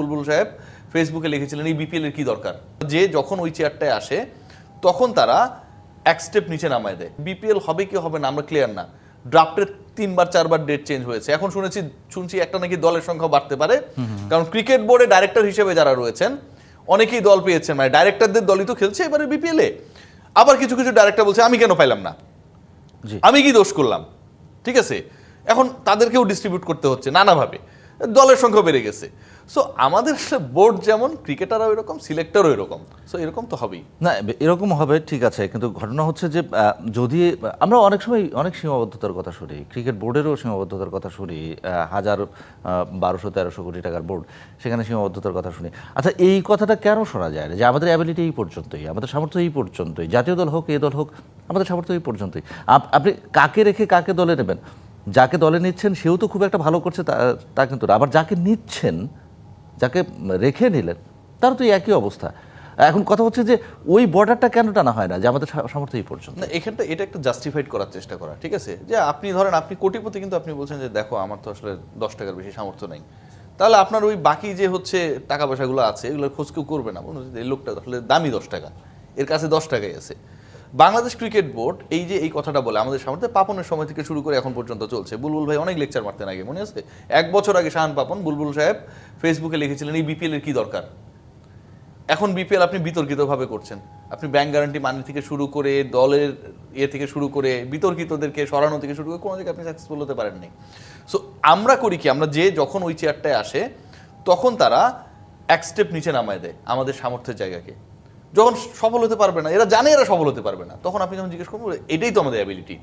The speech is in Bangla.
বুলবুল সাহেব ফেসবুকে লিখেছিলেন এই বিপিএল এর কি দরকার? যে যখন ওই চেয়ারটায় আসে তখন তারা এক স্টেপ নিচে নামায় দেয়। বিপিএল হবে কি হবে না আমরা ক্লিয়ার না। ড্রাফটের তিনবার চারবার ডেট চেঞ্জ হয়েছে। এখন শুনেছি শুনছি একটা নাকি দলের সংখ্যা বাড়তে পারে। কারণ ক্রিকেট বোর্ডে ডাইরেক্টর হিসেবে যারা রয়েছেন অনেকেই দল পেয়েছেন। মানে ডাইরেক্টরদের দলই তো খেলছে এবারে বিপিএলে আবার কিছু কিছু ডাইরেক্টর বলছে আমি কেন পাইলাম না? আমি কি দোষ করলাম? ঠিক আছে? এখন তাদেরকেও ডিস্ট্রিবিউট করতে হচ্ছে নানাভাবে। দলের সংখ্যা বেড়ে গেছে। সো আমাদের বোর্ড যেমন ক্রিকেটারও এরকম সিলেক্টরও এরকম। সো এরকম তো হবেই। না এরকম হবে, ঠিক আছে। কিন্তু ঘটনা হচ্ছে যে যদি, আমরা অনেক সময়, অনেক সীমাবদ্ধতার কথা শুনি ক্রিকেট বোর্ডেরও সীমাবদ্ধতার কথা শুনি হাজার বারোশো, তেরোশো কোটি টাকার বোর্ড সেখানে সীমাবদ্ধতার কথা শুনি। আচ্ছা এই কথাটা কেন শোনা যায় না যে আমাদের অ্যাবিলিটি এই পর্যন্তই, আমাদের সামর্থ্য এই পর্যন্তই, জাতীয় দল হোক এই দল হোক, আমাদের সামর্থ্য এই পর্যন্তই। আপ- আপনি কাকে রেখে কাকে দলে নেবেন? যাকে দলে নিচ্ছেন, সেও তো খুব একটা ভালো করছে তা কিন্তু। আবার যাকে নিচ্ছেন, যাকে রেখে নিলেন, তার তো একই অবস্থা। এখন কথা হচ্ছে যে, ওই বর্ডারটা কেন টানা হয় না, যে আমাদের সামর্থ্য এই পর্যন্ত? না এখানটা এটা একটা জাস্টিফাইড করার চেষ্টা করা, ঠিক আছে? যে আপনি ধরেন, আপনি কোটিপতি, কিন্তু আপনি বলছেন যে, দেখো, আমার তো আসলে দশ টাকার বেশি সামর্থ্য নেই। তাহলে আপনার ওই বাকি যে হচ্ছে টাকা পয়সাগুলো আছে, এগুলোর খোঁজ কেউ করবে না। যে এই লোকটা আসলে দামি দশ টাকা, এর কাছে দশ টাকাই আছে। বাংলাদেশ ক্রিকেট বোর্ড, এই যে এই কথাটা বলে, আমাদের সামর্থ্যে পাপনের সময় থেকে শুরু করে এখন পর্যন্ত চলছে। বুলবুল ভাই অনেক লেকচার মারতেন আগে, মনে আছে? এক বছর আগে শাহান পাপন বুলবুল সাহেব ফেসবুকে লিখেছিলেন, এই বিপিএল এর কি দরকার? এখন বিপিএল আপনি বিতর্কিতভাবে করছেন। আপনি ব্যাংক গ্যারান্টি মানি থেকে শুরু করে, দলের ইয়ে থেকে শুরু করে, বিতর্কিতদেরকে সরানো থেকে শুরু করে, কোনো জায়গায় আপনি সাকসেসফুল হতে পারেননি। সো আমরা করি কি, আমরা যে যখন ওই চেয়ারটায় আসে, তখন তারা এক স্টেপ নিচে নামায় দেয় আমাদের সামর্থ্যের জায়গাকে। যখন সফল হতে পারবে না, এরা জানে এরা সফল হতে পারবে না, তখন আপনি যখন জিজ্ঞেস করবেন, এটাই তো আমাদের অ্যাবিলিটি